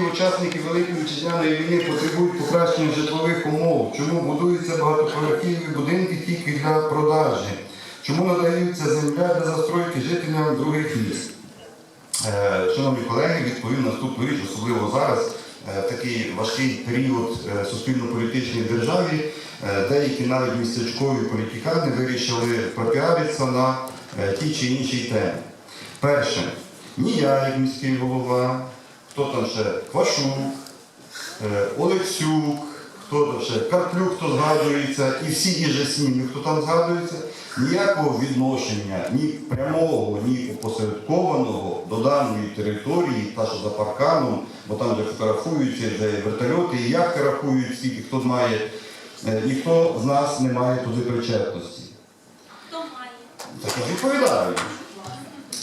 Учасники Великої Вітчизняної війни потребують покращення житлових умов. Чому будуються багатоповерхіві будинки тільки для продажі? Чому надаються земля для застройки жителям других міст? Е, Шановні колеги, відповім наступну річ, особливо зараз, е, в такий важкий період е, суспільно-політичній державі. е, Деякі навіть містечкові політикани вирішили пропіаритися на е, тій чи іншій темі. Перше, ні я, як міський голова, хто там ще Квашук, е, Олексюк, хто там ще Карплюк, хто згадується, і всі і же з хто там згадується, ніякого відношення ні прямого, ні опосередкованого до даної території, та що за парканом, бо там де фотографуються, де вертольоти і яхти рахують, скільки хто знає, е, ніхто з нас не має туди причетності. Хто має? Так я відповідаю.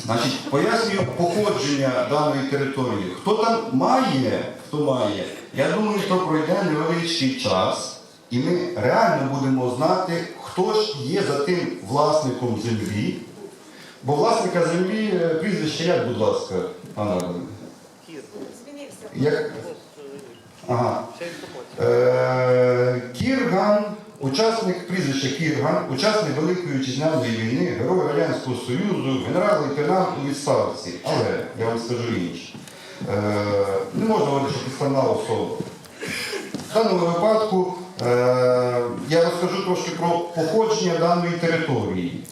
Значить, пояснюю походження даної території. Хто там має, хто має, я думаю, що пройде невеличкий час, і ми реально будемо знати, хто ж є за тим власником землі. Бо власника землі, е, прізвище як, будь ласка, Анна. Як? Ага. Е, Кірган, учасник прізвище Кірган, учасник Великої Вітчизняної війни, герой Радянського Союзу, генерал-лейтенант у відставці. Але я вам скажу інше. Е, не можна говорити, що підставна особа. В даному випадку е, я розкажу трошки про походження даної території.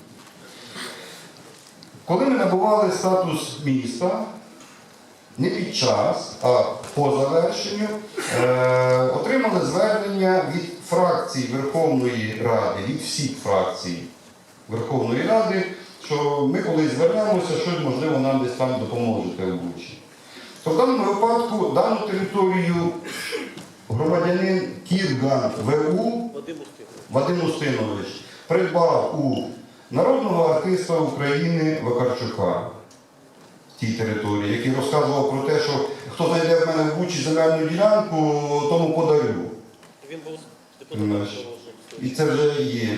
Коли ми набували статус міста, не під час, а по завершенню, е, отримали звернення від фракцій Верховної Ради, від всіх фракцій Верховної Ради, що ми коли звернемося, щось можливо нам десь там допоможете в. То в даному випадку дану територію громадянин Кірган ВУ Вадим Устинович придбав у народного артиста України Вакарчука тій території, який розказував про те, що хто знайде в мене в Бучі земельну ділянку, тому подарю. Він був депутатом. І це вже є.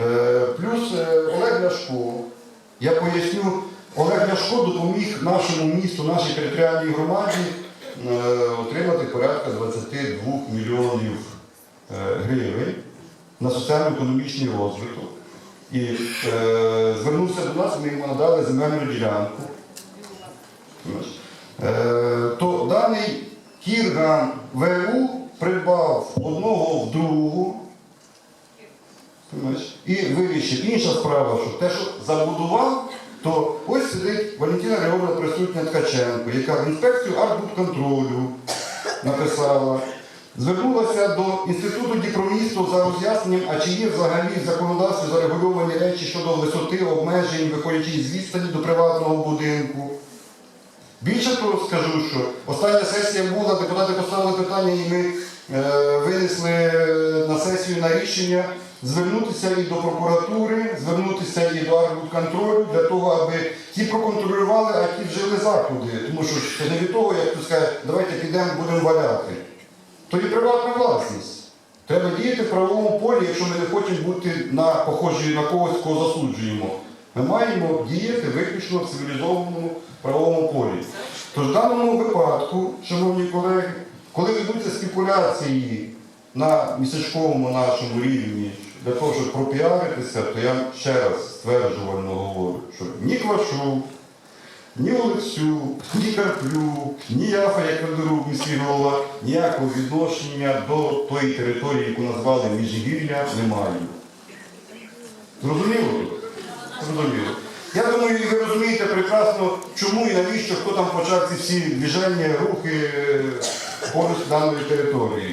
Е, Плюс е, Олег Ляшко. Я поясню, Олег Ляшко допоміг нашому місту, нашій територіальній громаді е, отримати порядка 22 мільйонів гривень на соціально-економічний розвиток. І е, звернувся до нас, ми йому надали земельну ділянку. Е, то даний Кірган ВУ придбав одного в другу і вирішив. Інша справа, що те, що забудував, то ось сидить Валентина Григорівна присутня Ткаченко, яка в інспекцію архбудконтролю написала. Звернулася до Інституту Діпромісту за роз'ясненням, а чи є взагалі в зарегульовані речі щодо висоти обмежень, виходячи з відстані до приватного будинку. Більше того скажу, що остання сесія була, депутати поставили питання, і ми е, винесли на сесію на рішення звернутися і до прокуратури, звернутися і до арбудконтролю для того, аби ті проконтролювали, а ті вжили заходи. Тому що це не від того, як хтось каже, давайте підемо, будемо валяти. То є приватна власність. Треба діяти в правовому полі, якщо ми не хочемо бути на похожі на когось, кого засуджуємо. Ми маємо діяти виключно в цивілізованому правовому полі. Тож в даному випадку, шановні колеги, коли ведуться спекуляції на місячковому нашому рівні для того, щоб пропіаритися, то я ще раз стверджувально говорю, що ні Квашук, ні Олексюк, ні Карплюк, ні Яфа, як Федорук, міський голова, ніякого відношення до тої території, яку назвали Міжгір'я, не мають. Зрозуміло? Зрозуміло. Я думаю, і ви розумієте прекрасно, чому і навіщо, хто там почав ці всі движення, рухи е, поруч з даною територією.